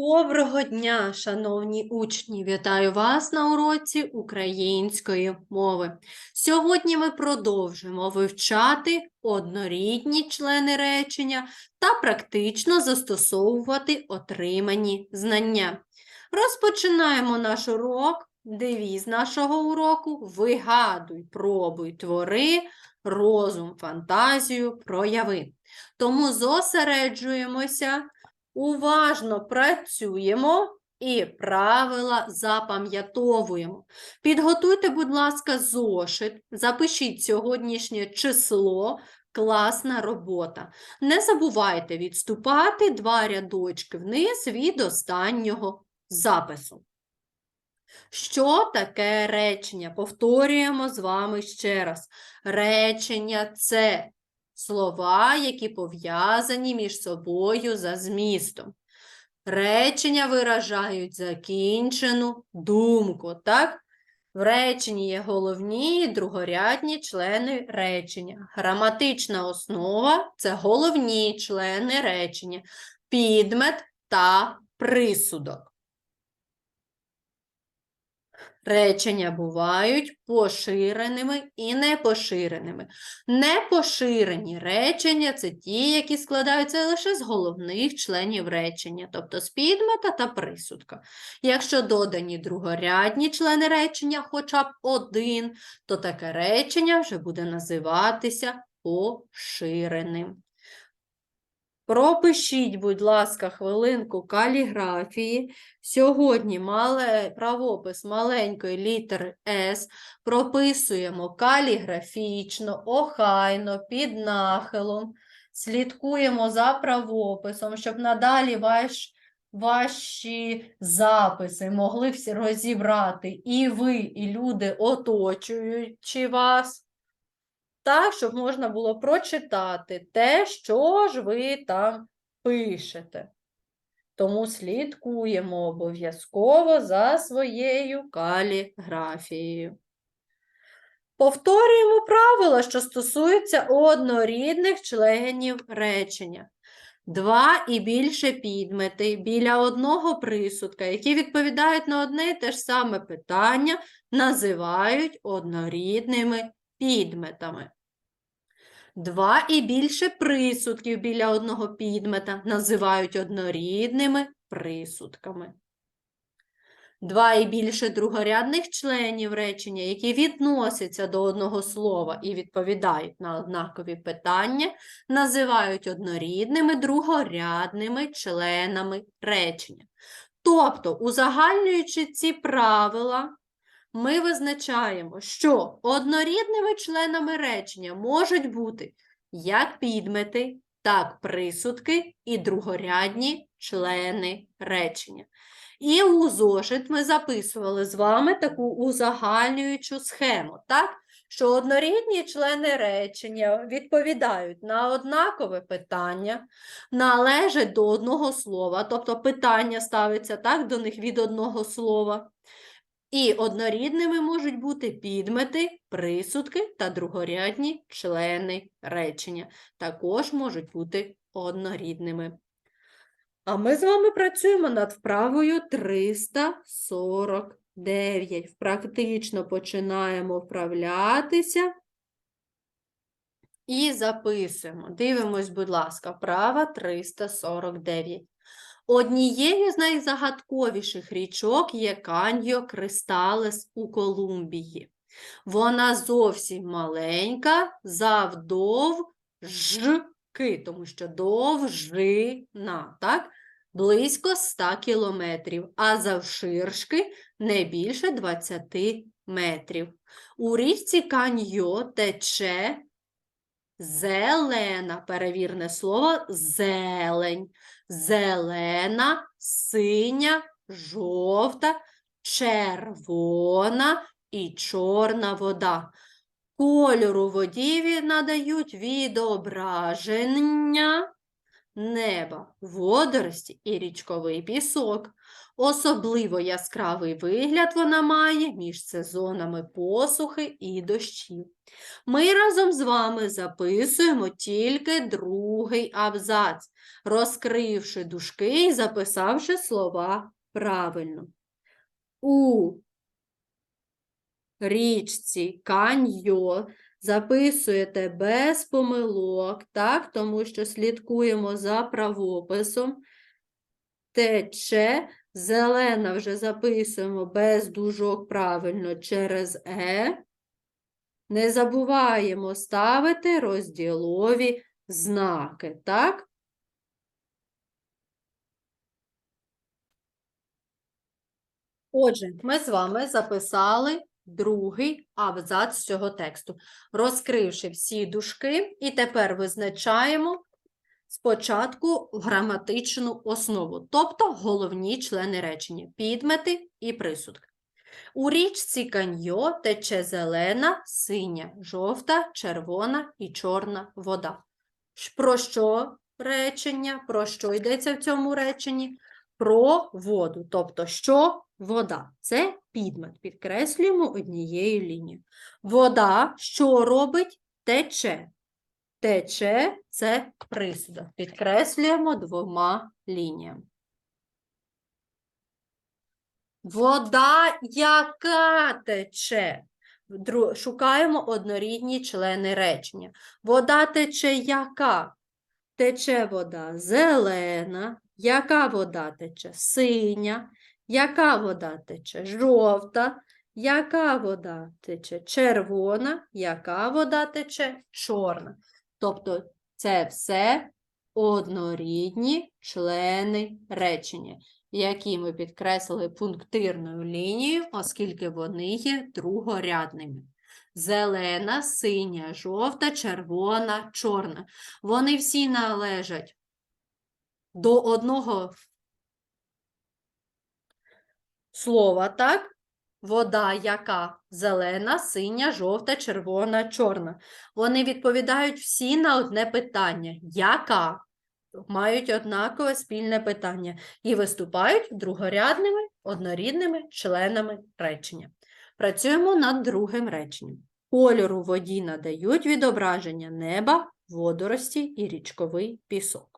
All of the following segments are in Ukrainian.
Доброго дня, шановні учні! Вітаю вас на уроці української мови. Сьогодні ми продовжимо вивчати однорідні члени речення та практично застосовувати отримані знання. Розпочинаємо наш урок. Девіз нашого уроку Вигадуй, пробуй, твори, розум, фантазію, прояви. Тому зосереджуємося. Уважно працюємо і правила запам'ятовуємо. Підготуйте, будь ласка, зошит, запишіть сьогоднішнє число, класна робота. Не забувайте відступати два рядочки вниз від останнього запису. Що таке речення? Повторюємо з вами ще раз. Речення це слова, які пов'язані між собою за змістом. Речення виражають закінчену думку, так? В реченні є головні і другорядні члени речення. Граматична основа це головні члени речення, підмет та присудок. Речення бувають поширеними і непоширеними. Непоширені речення це ті, які складаються лише з головних членів речення, тобто з підмета та присудка. Якщо додані другорядні члени речення хоча б один, то таке речення вже буде називатися поширеним. Пропишіть, будь ласка, хвилинку каліграфії. Сьогодні мале, правопис маленької літери С прописуємо каліграфічно, охайно, під нахилом. Слідкуємо за правописом, щоб надалі ваш, ваші записи могли всі розібрати і ви, і люди, оточуючи вас так, щоб можна було прочитати те, що ж ви там пишете. Тому слідкуємо обов'язково за своєю каліграфією. Повторюємо правила, що стосуються однорідних членів речення. Два і більше підмети біля одного присудка, які відповідають на одне і те ж саме питання, називають однорідними підметами. Два і більше присудків біля одного підмета називають однорідними присудками. Два і більше другорядних членів речення, які відносяться до одного слова і відповідають на однакові питання, називають однорідними другорядними членами речення. Тобто, узагальнюючи ці правила, ми визначаємо, що однорідними членами речення можуть бути як підмети, так присудки і другорядні члени речення. І у зошит ми записували з вами таку узагальнюючу схему, так? що однорідні члени речення відповідають на однакове питання, належать до одного слова, тобто питання ставиться так до них від одного слова. І однорідними можуть бути підмети, присудки та другорядні члени речення. Також можуть бути однорідними. А ми з вами працюємо над вправою 349. Практично починаємо вправлятися і записуємо. Дивимось, будь ласка, вправа 349. Однією з найзагадковіших річок є Каньо Кристалес у Колумбії. Вона зовсім маленька, завдовжки, тому що довжина, так? близько 100 кілометрів, а завширшки не більше 20 метрів. У річці Каньо тече зелена, перевірне слово, зелень зелена, синя, жовта, червона і чорна вода. Кольору водіві надають відображення неба, водорості і річковий пісок. Особливо яскравий вигляд вона має між сезонами посухи і дощів. Ми разом з вами записуємо тільки другий абзац, розкривши дужки і записавши слова правильно. У річці Каньйо записуєте без помилок, так, тому що слідкуємо за правописом. Тече, зелена вже записуємо без дужок правильно через Е. Не забуваємо ставити розділові знаки, так? Отже, ми з вами записали другий абзац цього тексту, розкривши всі дужки, і тепер визначаємо спочатку граматичну основу, тобто головні члени речення, підмети і присудки. У річці Каньйо тече зелена, синя, жовта, червона і чорна вода. Про що речення? Про що йдеться в цьому реченні? Про воду. Тобто, що вода? Це підмет. Підкреслюємо однією лінією. Вода що робить? Тече. Тече це присудок. Підкреслюємо двома лініями. Вода, яка тече. Шукаємо однорідні члени речення. Вода тече яка? Тече вода зелена. Яка вода тече? Синя. Яка вода тече? Жовта. Яка вода тече? Червона. Яка вода тече? Чорна. Тобто це все однорідні члени речення які ми підкреслили пунктирною лінією, оскільки вони є другорядними. Зелена, синя, жовта, червона, чорна. Вони всі належать до одного слова, так? Вода, яка зелена, синя, жовта, червона, чорна. Вони відповідають всі на одне питання. Яка? мають однакове спільне питання і виступають другорядними, однорідними членами речення. Працюємо над другим реченням. Кольору воді надають відображення неба, водорості і річковий пісок.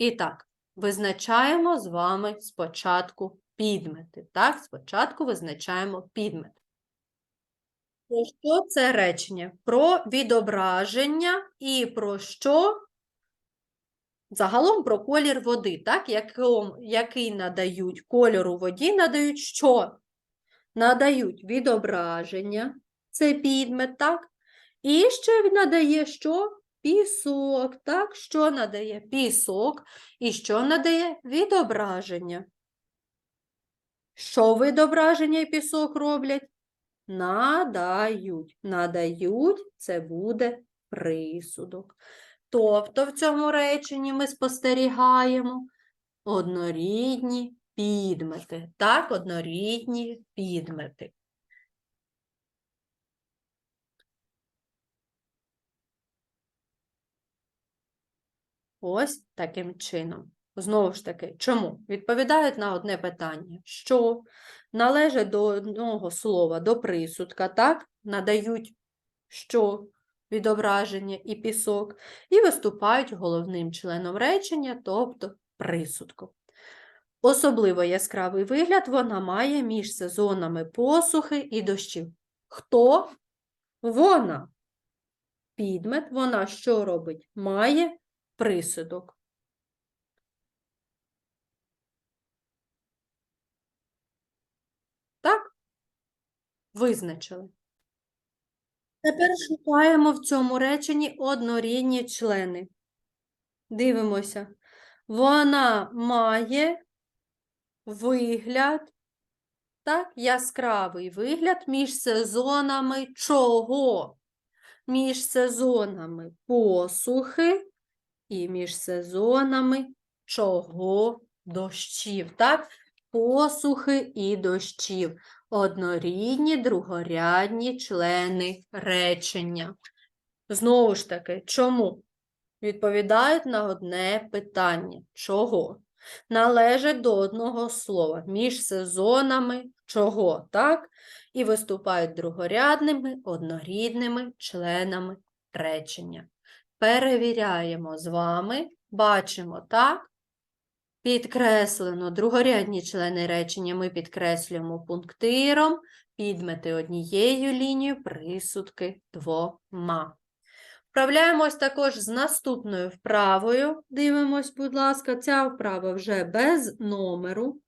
І так, визначаємо з вами спочатку підмети. Так, спочатку визначаємо підмет. Про що це речення? Про відображення і про що? Загалом про колір води, так? Який надають кольору воді, надають що? Надають відображення, це підмет, так? І ще надає що? Пісок, так? Що надає? Пісок. І що надає? Відображення. Що відображення і пісок роблять? Надають. Надають це буде присудок. Тобто в цьому реченні ми спостерігаємо однорідні підмети. Так, однорідні підмети. Ось таким чином. Знову ж таки, чому? Відповідають на одне питання. Що належать до одного слова, до присудка, так? Надають що відображення і пісок, і виступають головним членом речення, тобто присудком. Особливо яскравий вигляд вона має між сезонами посухи і дощів. Хто? Вона. Підмет, вона що робить? Має присудок. Так? Визначили. Тепер шукаємо в цьому реченні однорідні члени. Дивимося. Вона має вигляд, так, яскравий вигляд між сезонами чого? Між сезонами посухи і між сезонами чого дощів. Так? Посухи і дощів. однорідні, другорядні члени речення. Знову ж таки, чому? Відповідають на одне питання. Чого? Належать до одного слова між сезонами чого, так? І виступають другорядними, однорідними членами речення. Перевіряємо з вами, бачимо, так? Підкреслено другорядні члени речення ми підкреслюємо пунктиром, підмети однією лінією, присудки двома. Вправляємось також з наступною вправою. Дивимось, будь ласка, ця вправа вже без номеру.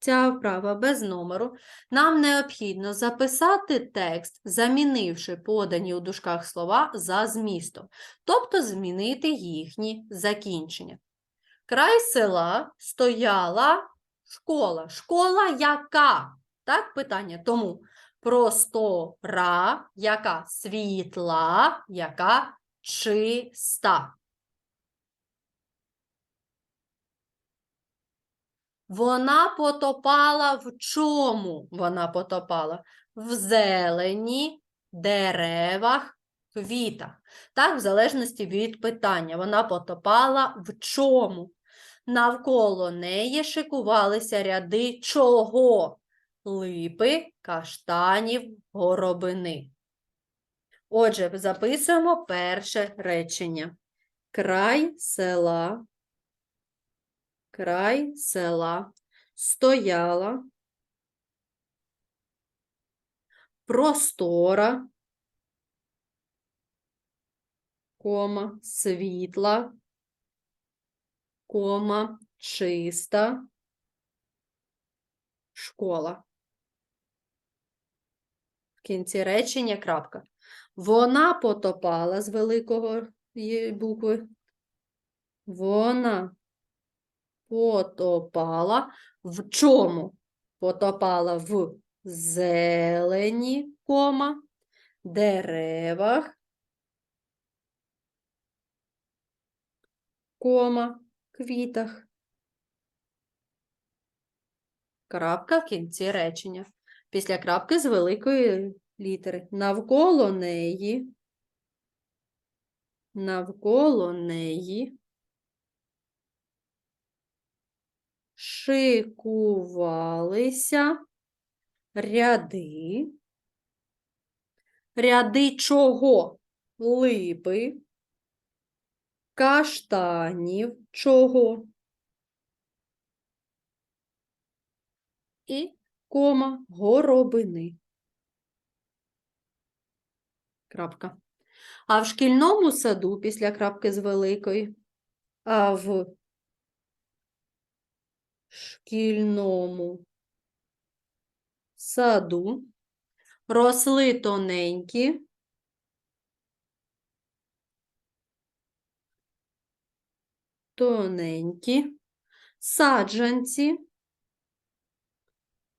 Ця вправа без номеру. Нам необхідно записати текст, замінивши подані у дужках слова за змістом, тобто змінити їхні закінчення. Край села стояла школа. Школа яка? Так, питання. Тому простора, яка світла, яка чиста. Вона потопала в чому? Вона потопала в зелені, деревах, квітах. Так, в залежності від питання. Вона потопала в чому? Навколо неї шикувалися ряди чого? Липи, каштанів, горобини. Отже, записуємо перше речення. Край села, край села стояла, простора, кома, світла, кома, чиста, школа. В кінці речення крапка. Вона потопала з великого є- букви. Вона потопала в чому? Потопала в зелені, кома, деревах, кома, квітах. Крапка в кінці речення. Після крапки з великої літери. Навколо неї, навколо неї шикувалися ряди. Ряди чого? Липи, каштанів чого? І кома горобини. Крапка. А в шкільному саду після крапки з великої, а в шкільному саду. Росли тоненькі. Тоненькі. Саджанці,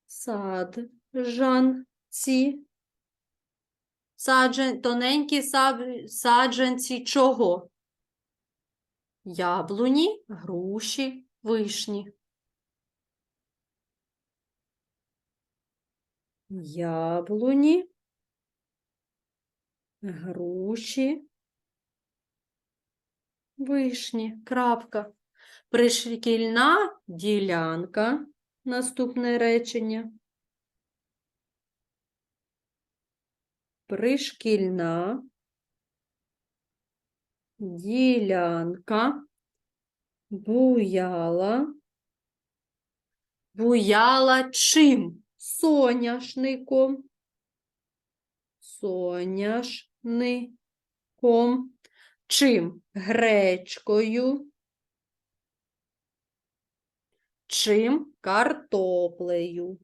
саджанці, саджан, тоненькі саджанці чого? Яблуні, груші, вишні. Яблуні, груші, вишні. Крапка. Пришкільна ділянка. Наступне речення. Пришкільна ділянка буяла. Буяла чим? Соняшником. Соняшником. Чим? Гречкою. Чим? Картоплею.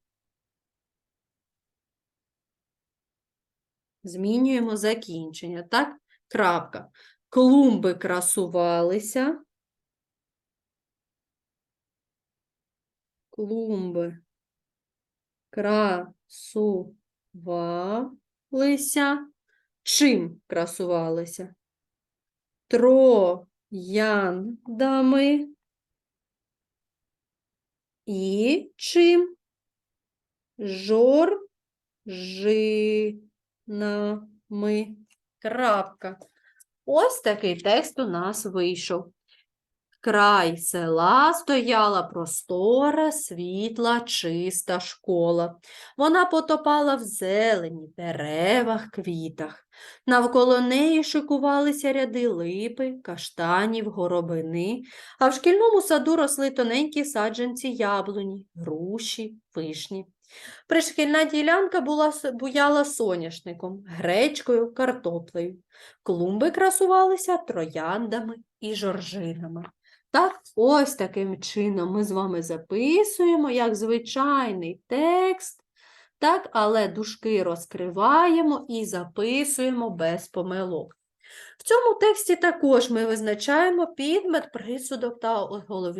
Змінюємо закінчення, так? Крапка. Клумби красувалися. Клумби красувалися. Чим красувалися? Трояндами. І чим? Жор Дружинами. Крапка. Ось такий текст у нас вийшов. Край села стояла простора, світла, чиста школа. Вона потопала в зелені, деревах, квітах. Навколо неї шикувалися ряди липи, каштанів, горобини, а в шкільному саду росли тоненькі саджанці яблуні, груші, вишні. Пришкільна ділянка була буяла соняшником, гречкою, картоплею. Клумби красувалися трояндами і жоржинами. Так, ось таким чином ми з вами записуємо як звичайний текст, так, але дужки розкриваємо і записуємо без помилок. В цьому тексті також ми визначаємо підмет, присудок та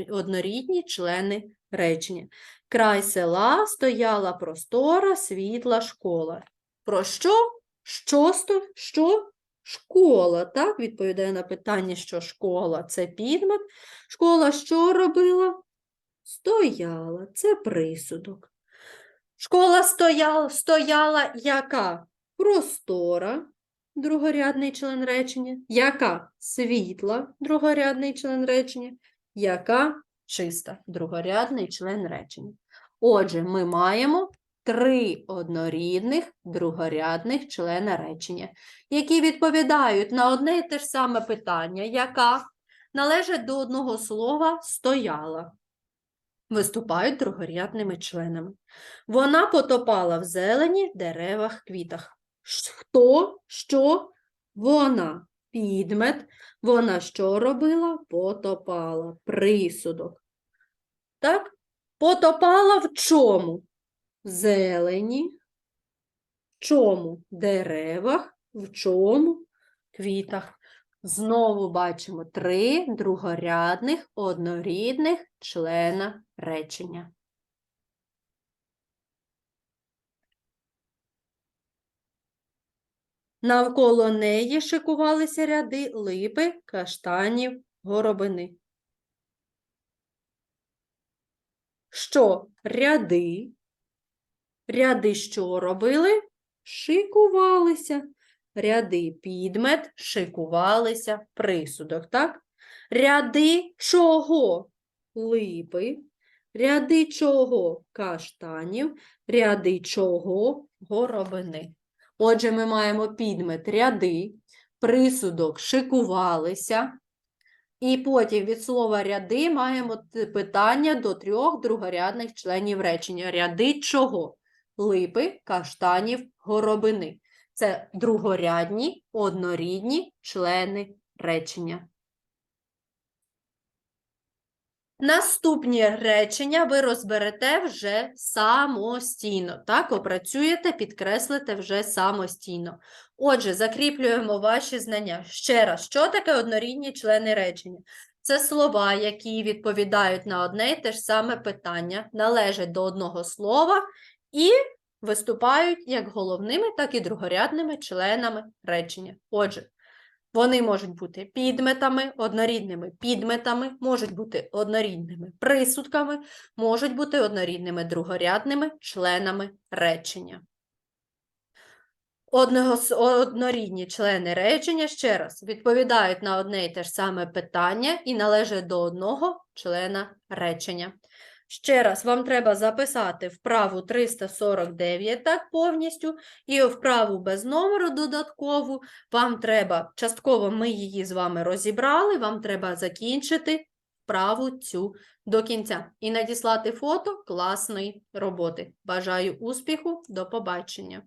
однорідні члени речення. Край села стояла простора, світла школа. Про що? Що, що? Школа, так, відповідає на питання, що школа це підмет. Школа що робила? Стояла, це присудок. Школа стояла, стояла яка? Простора, другорядний член речення. Яка? Світла, другорядний член речення. Яка? Чиста, другорядний член речення. Отже, ми маємо три однорідних другорядних члена речення, які відповідають на одне і те ж саме питання, яка належать до одного слова стояла. Виступають другорядними членами. Вона потопала в зелені, деревах, квітах. Хто, що? Вона. Підмет. Вона що робила? Потопала. Присудок. Так? Потопала в чому? Зелені. В чому? Деревах. В чому? Квітах. Знову бачимо три другорядних, однорідних члена речення. Навколо неї шикувалися ряди липи, каштанів, горобини. Що ряди? Ряди що робили? Шикувалися. Ряди підмет, шикувалися, присудок, так? Ряди чого? Липи. Ряди чого? Каштанів. Ряди чого? Горобини. Отже, ми маємо підмет ряди, присудок шикувалися. І потім від слова ряди маємо питання до трьох другорядних членів речення. Ряди чого? Липи, каштанів, горобини. Це другорядні, однорідні члени речення. Наступні речення ви розберете вже самостійно. Так, опрацюєте, підкреслите вже самостійно. Отже, закріплюємо ваші знання. Ще раз, що таке однорідні члени речення? Це слова, які відповідають на одне і те ж саме питання, належать до одного слова і виступають як головними, так і другорядними членами речення. Отже, вони можуть бути підметами, однорідними підметами, можуть бути однорідними присудками, можуть бути однорідними другорядними членами речення. Одного, однорідні члени речення, ще раз, відповідають на одне і те ж саме питання і належать до одного члена речення. Ще раз, вам треба записати вправу 349 так повністю, і вправу без номеру додаткову. Вам треба, частково ми її з вами розібрали, вам треба закінчити вправу цю до кінця і надіслати фото класної роботи. Бажаю успіху, до побачення!